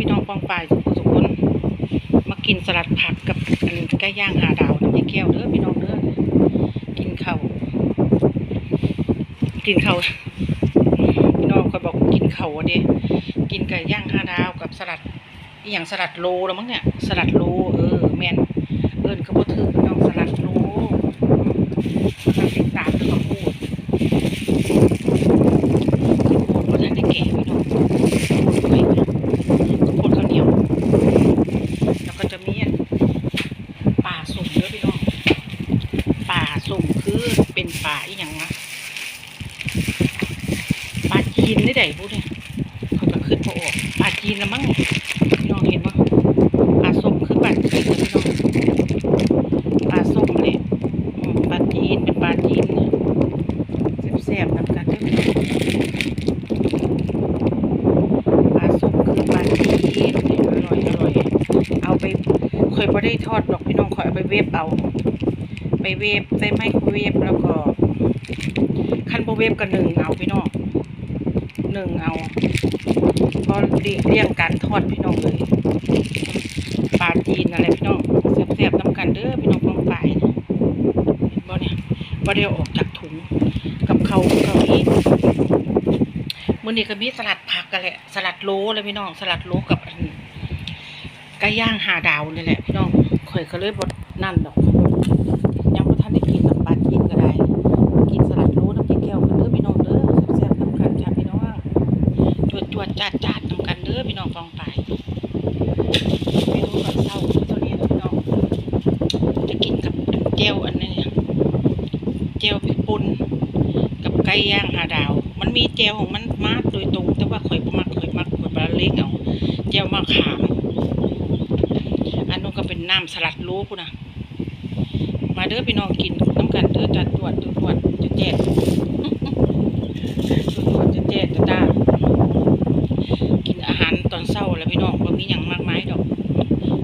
พี่น้องปองปายทุกคนทุกคนมากินสลัดผักกับอันไก่ย่างหาดาวน้ำยาแก้วเด้อพี่น้องเด้อกินข้าวกินข้าวพี่น้องเขาบอกกินข้าวเด้กินไก่ย่างหาดาวกับสลัดอย่างสลัดโลแล้วมั้งเนี่ย สลัดโลเออแม่นเอิญก็บ่ถือพี่น้องสลัดโลสลัดติดตามแล้วก็พูดพูดว่าท่านได้แก่พี่น้อง ไปนะข้าวโพดข้าวเหนียว แล้วก็จะมีอันป่าสุ่มเด้อพี่น้องป่า สุ่มคือเป็นป่าอีหยังนะปลาจีนได้ไดพูดเนี่ยเขาก็ขึ้นพอออกปลาจีนละมั้งพี่น้องเห็นปะปลาส้มคือปลาจีนนะพี่น้องปลาส้มเนี่ยปลาจีนเป็นปลาจีนเนี่ยแซ่บๆนำกันเด้อพี่น้องปลาส้มคือปลาจีนเนี่ยอร่อยอร่อยเอาไปเคยพอได้ทอดดอกพี่น้องคอยเอาไปเวฟเอา ไปเวฟใส่ไมโครเวฟแล้วก็ขั้นโบเวฟก็หนึ่งเอาพี่น้องหนึ่งเอาพอเรียงการทอดพี่น้องเลยปลาจีนอะไรพี่น้องแซ่บๆน้ำกันเด้อพี่น้องกองไปเห็นบ่เนี่ยบ่ได้เอออกจากถุงกับเขาเกาหลีมื้อนี้ก็มีสลัดผักกันแหละสลัดโลเลยพี่น้องสลัดโลกับอันไก่ย่างหาดาวนี่แหละพี่น้องข่อยก็เลยบ่นั่นดอก อพี่น้องกองไปเมนูตอนเช้าคือตัวนี้พี่น้องจะกินกับแจ่วอันนี้แจ่วพริกป่นกับไก่ย่างหาดาว มันมีแจวของมันมากโดยตรง แต่ว่าข่อยมักข่อยมักข่อยปลาเล็กเอาแจวมะขาม อันนู้นก็เป็นน้ำสลัดโลพุ่นนะมาเด้อพี่น้องกินน้ำกันเด้อจัดตรวจตรวจจะแจก ตรวจจะแจกจะตากินอาหารตอนเช้า แล้วพี่น้องบ่มีหยังมากมายดอก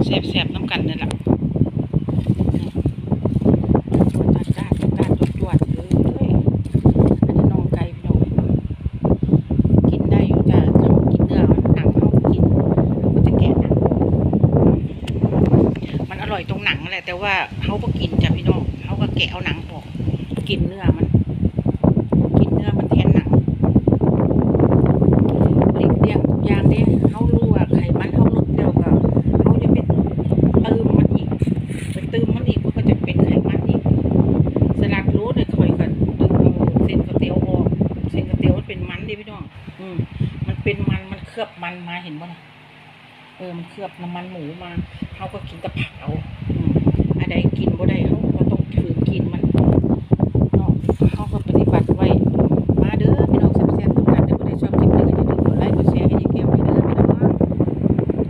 แซบๆน้ำกันนั่นแหละจัดจ้านจัดจ้านตรวจๆเลยนนี้น้องไก่พี่น้องกินได้อยู่จ้ะถ้าเรากินเนื้อมันหนังเขากินมันจะแกะมันอร่อยตรงหนังแหละแต่ว่าเขาก็กินจ้ะพี่น้องเขาก็แกะเอาหนังออก กินเนื้อมันแทนหนังหลีกเลี่ยงทุกอย่างเนี่ยเขารู้ว่าไขมันเขาลดเดียวก็เขาจะไปเติมมันอีกไปเติมมันอีกมันก็จะเป็นไขมันอีก สลัดรู้เนี่ยคอยกันตึงเอาเส้นก๋วยเตี๋ยวออกเส้นก๋วยเตี๋ยวมันเป็นมันดิพี่น้อง อื มมันเป็นมันมันเคลือบมันมาเห็นบ่นะเออมันเคลือบน้ำมันหมูมาเขาก็กินกับผักเอา